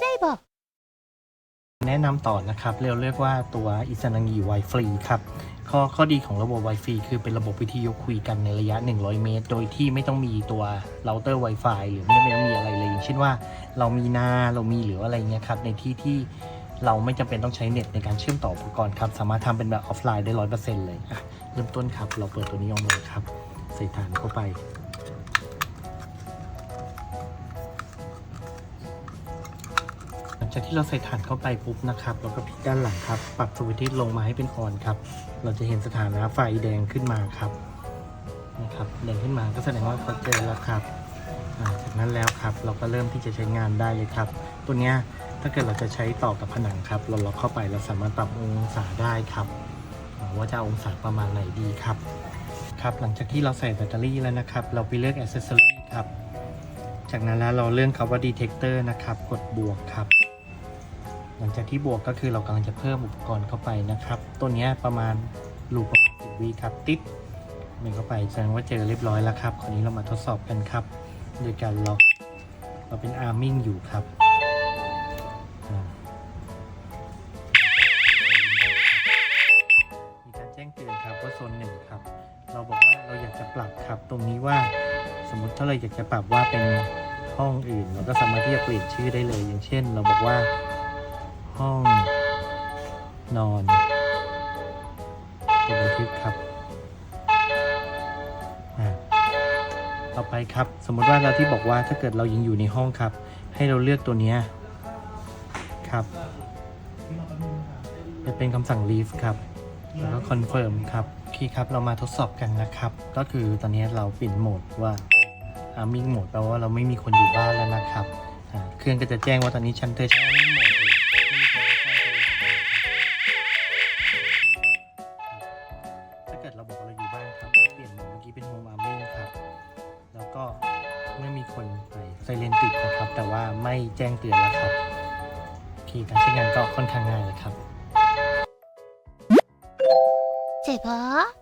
セーバーแนะนำต่อนะครับเรียกเรียกว่าตัวอิซานังีไวฟรีครับข้อข้อดีของระบบ Wi-Fi คือเป็นระบบวิทยุคุยกันในระยะ 100 เมตร โดยที่ไม่ต้องมีตัวเราเตอร์ Wi-Fi หรือไม่ต้องมีอะไรเลยอย่างเช่นว่า เรามีนาเรามีหรืออะไรเงี้ยครับในที่ที่เราไม่จำเป็นต้องใช้เน็ตในการเชื่อมต่ออุปกรณ์ครับ สามารถทำเป็นแบบออฟไลน์ได้ร้อยเปอร์เซ็นต์เลยอะเริ่มต้นครับ เราเปิดตัวนี้ออกมาครับ ใส่ฐานเข้าไป จากที่เราใส่ฐานเข้าไปปุ๊บนะครับเราก็พลิกด้านหลังครับ ปรับสวิตช์ที่ลงมาให้เป็นออนครับ เราจะเห็นสถานะไฟแดงขึ้นมาครับนะครับแดงขึ้นมาก็แสดงว่าเขาเจอแล้วครับจากนั้นแล้วครับ เราก็เริ่มที่จะใช้งานได้เลยครับ ตัวเนี้ยถ้าเกิดเราจะใช้ต่อกับผนังครับ เราล็อกเข้าไปเราสามารถปรับองศาได้ครับ ว่าจะองศาประมาณไหนดีครับครับหลังจากที่เราใส่แบตเตอรี่แล้วนะครับ เราไปเลือกอ c เซสซอรี่ครับ จากนั้นแล้วเราเลื่อนคำว่า detector นะครับ กดบวกครับ ลังจากที่บวกก็คือเรากำลังจะเพิ่มอุปกรณ์เข้าไปนะครับ ตัวนี้ประมาณลูกประมาณสิบวิครับติดหนึ่งเข้าไปแสดงว่าเจอเรียบร้อยแล้วครับคราวนี้เรามาทดสอบกันครับ โดยการล็อกเราเป็น arming อยู่ครับมีการแจ้งเตือนครับว่าโซนหนึ่งครับ เราบอกว่าเราอยากจะปรับครับ ตรงนี้ว่าสมมติถ้าเราอยากจะปรับว่าเป็นห้องอื่น เราก็สามารถที่จะเปลี่ยนชื่อได้เลยอย่างเช่น เราบอกว่า ห้อง นอนเป็นบันทึกครับต่อไปครับ สมมติว่าเราที่บอกว่าถ้าเกิดเรายังอยู่ในห้องครับ ให้เราเลือกตัวนี้ครับจะเป็นคำสั่ง leave ครับ แล้วก็ confirm ครับโอเคครับ เรามาทดสอบกันนะครับ ก็คือตอนนี้เราเปลี่ยนโหมดว่า arming mode แปลว่าเราไม่มีคนอยู่บ้านแล้วนะครับ เครื่องก็จะแจ้งว่าตอนนี้ฉันเธอใช้ เมื่อมีคนไปไซเลนติดนะครับ แต่ว่าไม่แจ้งเตือนแล้วครับโอเคการใช้งานก็ค่อนข้างง่ายเลยครับセーバー